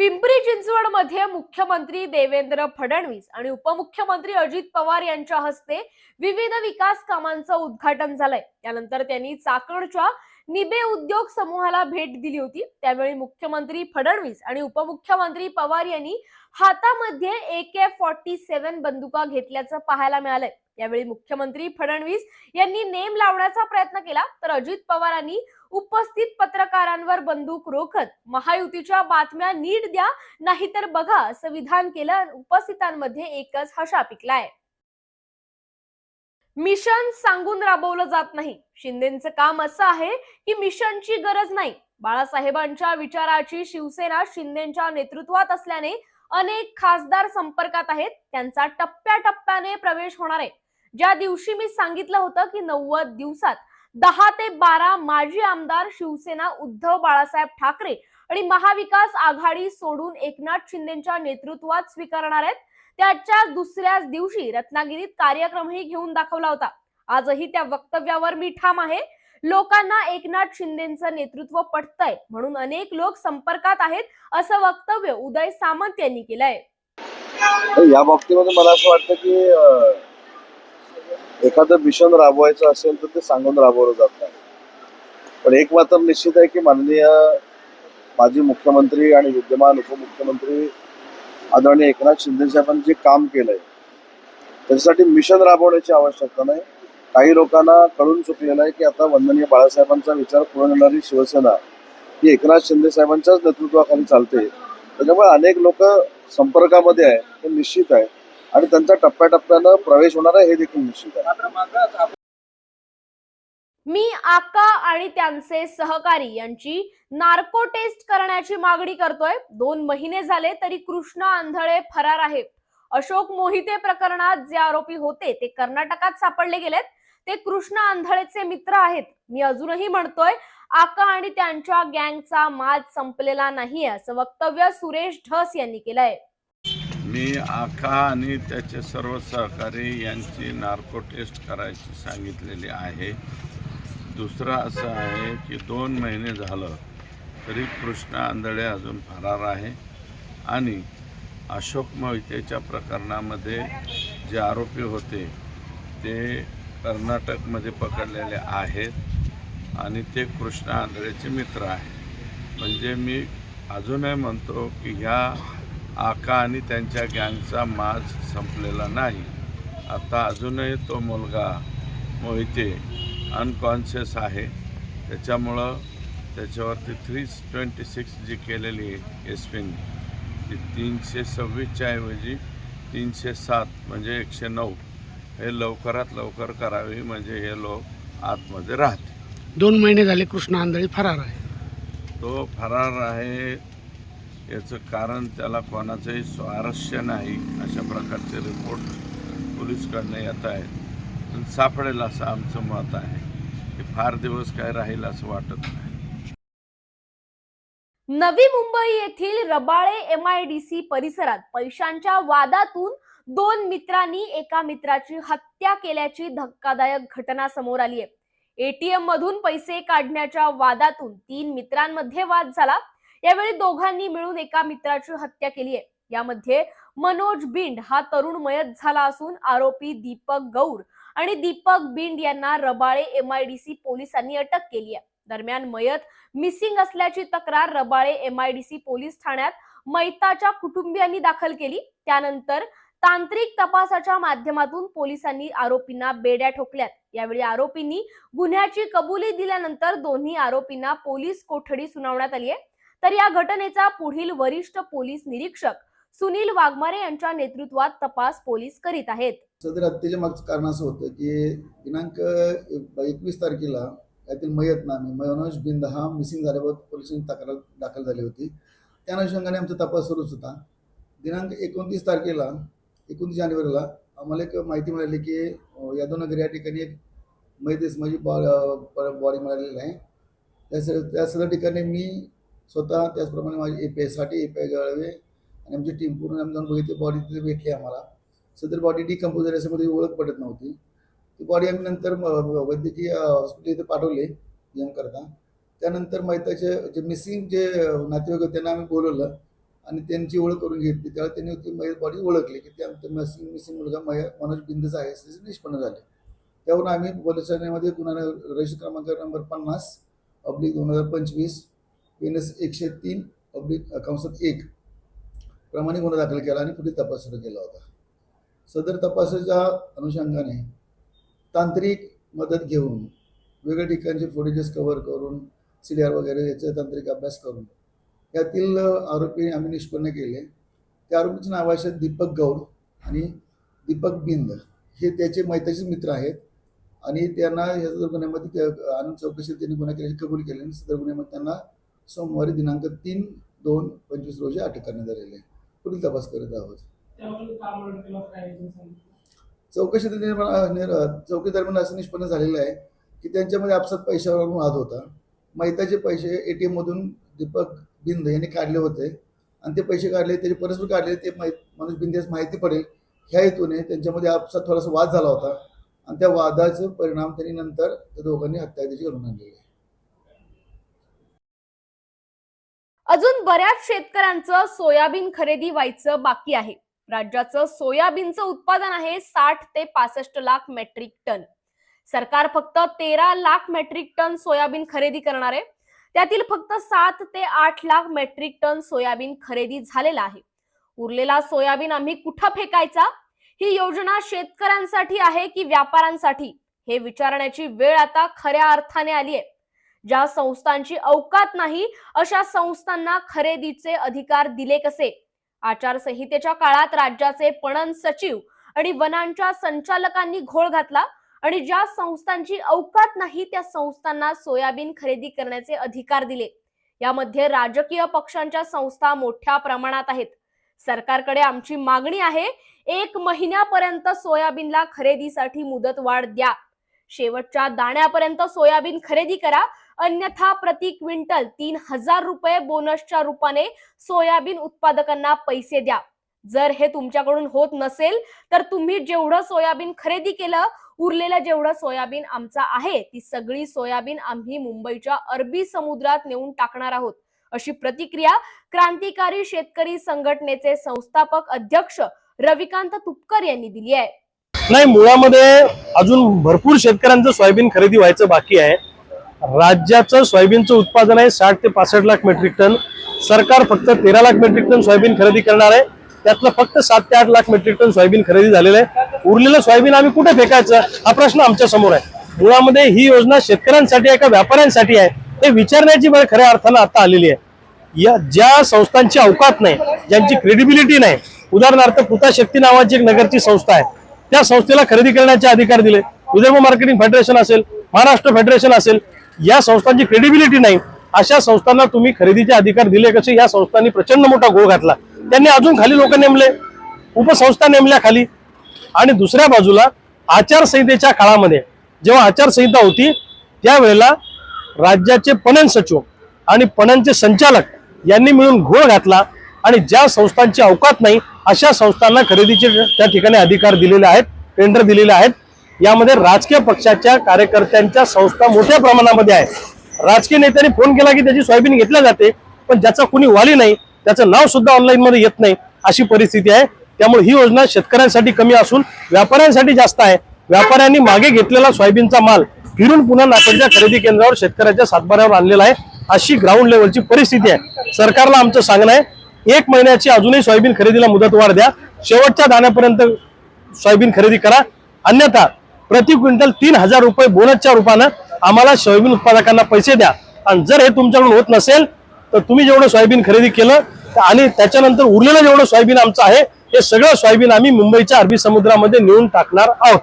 पिंपरी चिंचवडमध्ये मुख्यमंत्री देवेंद्र फडणवीस आणि उपमुख्यमंत्री अजित पवार यांच्या हस्ते विविध विकास कामांचं उद्घाटन झालंय. त्यानंतर त्यांनी चाकणच्या निबे उद्योग समूहाला भेट दिली होती. त्यावेळी मुख्यमंत्री फडणवीस आणि उपमुख्यमंत्री पवार यांनी हातामध्ये ए के फॉर्टी सेव्हन बंदुका घेतल्याचं पाहायला मिळालंय. यावेळी मुख्यमंत्री फडणवीस यांनी नेम लावण्याचा प्रयत्न केला तर अजित पवारांनी उपस्थित पत्रकारांवर बंदूक रोखत. महायुतीच्या बातम्या नीट द्या नाहीतर बघा असं विधान केलं उपस्थितांमध्ये एकच हशा पिकलाय. मिशन सांगून राबवलं जात नाही. शिंदेचं काम असं आहे की मिशनची गरज नाही. बाळासाहेबांच्या विचाराची शिवसेना शिंदेच्या नेतृत्वात असल्याने अनेक खासदार संपर्कात आहेत. त्यांचा टप्प्याटप्प्याने प्रवेश होणार आहे. ज्या दिवशी मी सांगितलं होतं की नव्वद दिवसात दहा ते बारा माजी आमदार शिवसेना उद्धव बाळासाहेब ठाकरे आणि महाविकास आघाडी सोडून एकनाथ शिंदेच्या नेतृत्वात स्वीकारणार आहेत. त्याच्या दुसऱ्याच दिवशी रत्नागिरीत कार्यक्रमही घेऊन दाखवला होता. आजही त्या वक्तव्यावर मी ठाम आहे. लोकांना एकनाथ शिंदेचं नेतृत्व पटतंय म्हणून अनेक लोक संपर्कात आहेत असं वक्तव्य उदय सामंत यांनी केलंय. या बाबतीमध्ये मला असं वाटतं की एखादं मिशन राबवायचं असेल तर ते सांगून राबवलं जात नाही. पण एक मात्र निश्चित आहे की माननीय माजी मुख्यमंत्री आणि विद्यमान उपमुख्यमंत्री आदरणीय एकनाथ शिंदे साहेबांनी जे काम केलंय त्याच्यासाठी मिशन राबवण्याची आवश्यकता नाही. काही लोकांना कळून चुकलेलं आहे की आता वंदनीय बाळासाहेबांचा विचार पुरवणारी शिवसेना ही एकनाथ शिंदे साहेबांच्याच नेतृत्वाखाली चालते. त्याच्यामुळे अनेक लोक संपर्कामध्ये आहे हे निश्चित आहे. आणि त्यांचा टप्प्याटप्प्यानं प्रवेश होणार आहे हे देखील निश्चित आहे. मी आका आणि त्यांचे सहकारी यांची नार्को टेस्ट करण्याची मागणी करतोय. दोन महिने झाले तरी कृष्णा आंधळे फरार आहे अशोक मोहिते प्रकरणात जे आरोपी होते ते कर्नाटकात सापडले गेलेत. ते कृष्णा आंधळेचे मित्र आहेत. मी अजूनही म्हणतोय आका आणि त्यांच्या गँगचा माज संपलेला नाहीये असं वक्तव्य सुरेश ढस यांनी केलंय. मी आखा आणि त्याचे सर्व सहकारी यांची नार्को टेस्ट करायची सांगितलेली आहे. दुसरं असं आहे की दोन महिने झालं तरी कृष्णा आंधळे अजून फरार आहे आणि अशोक मोहितेच्या प्रकरणामध्ये जे आरोपी होते ते कर्नाटकमध्ये पकडलेले आहेत आणि ते कृष्णा आंधळेचे मित्र आहेत. म्हणजे मी अजूनही म्हणतो की ह्या आका आणि त्यांच्या गँगचा माज संपलेला नाही. आता अजूनही तो मुलगा मोहिते अनकॉन्शियस आहे. त्याच्यामुळं त्याच्यावरती थ्री ट्वेंटी सिक्स जी केलेली आहे एस पीने ती तीनशे सव्वीसच्या ऐवजी तीनशे सात म्हणजे एकशे नऊ. हे लवकरात लवकर करावी म्हणजे हे लोक आतमध्ये राहतील. दोन महिने झाले कृष्णा आंधळी फरार आहे. तो फरार आहे याचं कारण त्याला कोणाचंही स्वारस्य नाही अशा प्रकारचे रिपोर्ट पोलीसकडनं येत आहेत. पण सापडेल असं आमचं मत आहे. की फार दिवस काय राहील असं वाटत नाही. नवी मुंबई येथील Rabale M I D C परिसरात पैशांच्या वादातून दोन मित्रांनी एका मित्राची हत्या केल्याची धक्कादायक घटना समोर आली आहे. एटीएम मधून पैसे काढण्याच्या वादातून तीन मित्रांमध्ये वाद झाला. यावेळी दोघांनी मिळून एका मित्राची हत्या केली आहे. यामध्ये मनोज बिंड हा तरुण मयत झाला असून आरोपी दीपक गौर आणि दीपक बिंड यांना रबाळे एमआयडीसी पोलिसांनी अटक केली आहे. दरम्यान मयत मिसिंग असल्याची तक्रार रबाळे एमआयडीसी पोलीस ठाण्यात मैताच्या कुटुंबियांनी दाखल केली. त्यानंतर तांत्रिक तपासाच्या माध्यमातून पोलिसांनी आरोपींना बेड्या ठोकल्यात. यावेळी आरोपींनी गुन्ह्याची कबुली दिल्यानंतर दोन्ही आरोपींना पोलीस कोठडी सुनावण्यात आली आहे. तर या घटनेचा पुढील वरिष्ठ पोलीस निरीक्षक सुनील वाघमारे यांच्या नेतृत्वात तपास पोलीस करीत आहेत. सदर हत्येच्या मागचं कारण असं होतं की दिनांक एकवीस तारखेला यातील मयत नामी मनोज बिंद हा मिसिंग झाल्याबाबत पोलिसांनी तक्रार दाखल झाली होती. त्या अनुषंगाने आमचा तपास सुरूच होता. दिनांक एकोणतीस तारखेला एकोणतीस जानेवारीला आम्हाला एक माहिती मिळाली की यादवनगर या ठिकाणी एक मयत माझी बॉडी मिळालेली आहे. त्या स त्या सगळ्या ठिकाणी मी स्वतः त्याचप्रमाणे माझी ए पी आयसाठी ए पी आय गळवे आणि आमची टीम पूर्ण आम्ही जाऊन बघितली. बॉडी तिथे भेटली आम्हाला. सदर बॉडी डिकम्पोज झाली असं ओळख पडत नव्हती. ती बॉडी आम्ही नंतर वैद्यकीय हॉस्पिटल इथे पाठवले एम करता. त्यानंतर मैताचे जे मिसिंग जे नातेवाईक होते त्यांना आम्ही बोलवलं आणि त्यांची ओळख करून घेतली. त्यावेळी त्यांनी ती मयत बॉडी ओळखली की त्या आमचं मिसिंग मिसिंग मुलगा मय मनोज बिंदचा आहे. असे निष्पन्न झाले. त्यावरून आम्ही पोलीस ठाण्यामध्ये गुन्हा रजिस्टर क्रमांक नंबर पन्नास अब्लिक दोन हजार पंचवीस एन एस एकशे तीन अब्लिक कंसात एक. प्रमाणे गुन्हा दाखल केला आणि पुढे तपास सुरू केला होता. सदर तपासाच्या अनुषंगाने तांत्रिक मदत घेऊन वेगळ्या ठिकाणचे फुटेजेस कव्हर करून सी डी आर वगैरे याचा तांत्रिक अभ्यास करून यातील आरोपी आम्ही निष्पन्न केले. त्या आरोपीचं नाव असे दीपक गौड आणि दीपक बिंद. हे त्याचे मैत्रीचे मित्र आहेत आणि त्यांना या सदर गुन्ह्यामध्ये आनंद चौकशीत त्यांनी गुन्हा केल्याची कबूल केली आणि सदर गुन्ह्यामध्ये त्यांना सोमवारी दिनांक तीन दोन पंचवीस रोजी अटक करण्यात आलेली आहे. पुढील तपास करत आहोत. चौकशी चौकशी दरम्यान असं निष्पन्न झालेलं आहे की त्यांच्यामध्ये आपसात पैशावरून वाद होता. मैताचे पैसे ए टी एममधून दीपक बिंद यांनी काढले होते. आणि ते पैसे काढले त्याचे परस्पर काढले ते मनोज बिंदेस माहिती पडेल. ह्या हेतूने त्यांच्यामध्ये आपसात थोडासा वाद झाला होता. आणि त्या वादाचे परिणाम त्यांनी नंतर त्या दोघांनी हत्या घडून आणलेली आहे. अजून बऱ्याच शेतकऱ्यांचं सोयाबीन खरेदी व्हायचं बाकी आहे. राज्याचं सोयाबीनचं उत्पादन आहे साठ ते पासष्ट लाख मेट्रिक टन. सरकार फक्त तेरा लाख मेट्रिक टन सोयाबीन खरेदी करणार आहे. त्यातील फक्त सात ते आठ लाख मेट्रिक टन सोयाबीन खरेदी झालेला आहे. उरलेला सोयाबीन आम्ही कुठं फेकायचा? ही योजना शेतकऱ्यांसाठी आहे की व्यापाऱ्यांसाठी? हे विचारण्याची वेळ आता खऱ्या अर्थाने आली आहे. ज्या संस्थांची अवकात नाही अशा संस्थांना खरेदीचे अधिकार दिले कसे? आचारसंहितेच्या काळात राज्याचे पणन सचिव आणि वनांच्या संचालकांनी घोळ घातला आणि ज्या संस्थांची अवकात नाही त्या संस्थांना सोयाबीन खरेदी करण्याचे अधिकार दिले. यामध्ये राजकीय पक्षांच्या संस्था मोठ्या प्रमाणात आहेत. सरकारकडे आमची मागणी आहे एक महिन्यापर्यंत सोयाबीनला खरेदीसाठी मुदतवाढ द्या. शेवटच्या दाण्यापर्यंत सोयाबीन खरेदी करा. अन्यथा प्रति क्विंटल तीन हजार रुपये बोनसच्या रूपाने सोयाबीन उत्पादकांना पैसे द्या. जर हे तुमच्याकडून होत नसेल तर तुम्ही जेवढं सोयाबीन खरेदी केलं उरलेलं जेवढं सोयाबीन आमचा आहे ती सगळी सोयाबीन आम्ही मुंबईच्या अरबी समुद्रात नेऊन टाकणार आहोत. अशी प्रतिक्रिया क्रांतिकारी शेतकरी संघटनेचे संस्थापक अध्यक्ष रविकांत तुपकर यांनी दिली आहे. नाही मुळामध्ये अजून भरपूर शेतकऱ्यांचं सोयाबीन खरेदी व्हायचं बाकी आहे. राज्याचं सोयाबीनचं उत्पादन आहे साठ ते पासष्ट लाख मेट्रिक टन. सरकार फक्त तेरा लाख मेट्रिक टन सोयाबीन खरेदी करणार आहे. त्यातलं फक्त सात ते आठ लाख मेट्रिक टन सोयाबीन खरेदी झालेलं आहे. उरलेलं सोयाबीन आम्ही कुठे फेकायचं? हा प्रश्न आमच्यासमोर आहे. मुळामध्ये ही योजना शेतकऱ्यांसाठी आहे का व्यापाऱ्यांसाठी आहे? हे विचारण्याची वेळ खऱ्या अर्थानं आता आलेली आहे. या ज्या संस्थांची अवकात नाही ज्यांची क्रेडिबिलिटी नाही उदाहरणार्थ पुता शक्ती नावाची एक नगरची संस्था आहे. त्या संस्थेला खरेदी करण्याचे अधिकार दिले. विदर्भ मार्केटिंग फेडरेशन असेल महाराष्ट्र फेडरेशन असेल या संस्थांची क्रेडिबिलिटी नाही. अशा संस्थांना तुम्ही खरेदीचे अधिकार दिले कसे? या संस्थांनी प्रचंड मोठा गोळ घातला. त्यांनी अजून खाली लोक नेमले उपसंस्था नेमल्या खाली. आणि दुसऱ्या बाजूला आचारसंहितेच्या काळामध्ये जेव्हा आचारसंहिता होती त्यावेळेला राज्याचे पणन सचिव आणि पणनचे संचालक यांनी मिळून घोळ घातला. आणि ज्या संस्थांची अवकात नाही अशा संस्थांना खरेदीचे त्या ठिकाणी अधिकार दिलेले आहेत टेंडर दिलेले आहेत. यामध्ये राजकीय पक्षाच्या कार्यकर्त्यांच्या संस्था मोठ्या प्रमाणामध्ये आहेत. राजकीय नेत्यांनी फोन केला की त्याची सोयाबीन घेतल्या जाते पण ज्याचा कुणी वाली नाही त्याचं नाव सुद्धा ऑनलाईनमध्ये येत नाही अशी परिस्थिती आहे. त्यामुळे ही योजना शेतकऱ्यांसाठी कमी असून व्यापाऱ्यांसाठी जास्त आहे. व्यापाऱ्यांनी मागे घेतलेला सोयाबीनचा माल फिरून पुन्हा नाकडच्या खरेदी केंद्रावर शेतकऱ्याच्या सातबाऱ्यावर आणलेला आहे. अशी ग्राउंड लेवलची परिस्थिती आहे. सरकारला आमचं सांगणं आहे एक महिन्याची अजूनही सोयाबीन खरेदीला मुदतवाढ द्या. शेवटच्या दाण्यापर्यंत सोयाबीन खरेदी करा. अन्यथा प्रति क्विंटल तीन हजार रुपये बोनसच्या रूपानं आम्हाला सोयाबीन उत्पादकांना पैसे द्या. आणि जर हे तुमच्याकडून होत नसेल तर तुम्ही जेवढं सोयाबीन खरेदी केलं तर आणि त्याच्यानंतर उरलेलं जेवढं सोयाबीन आमचं आहे हे सगळं सोयाबीन आम्ही मुंबईच्या अरबी समुद्रामध्ये नेऊन टाकणार आहोत.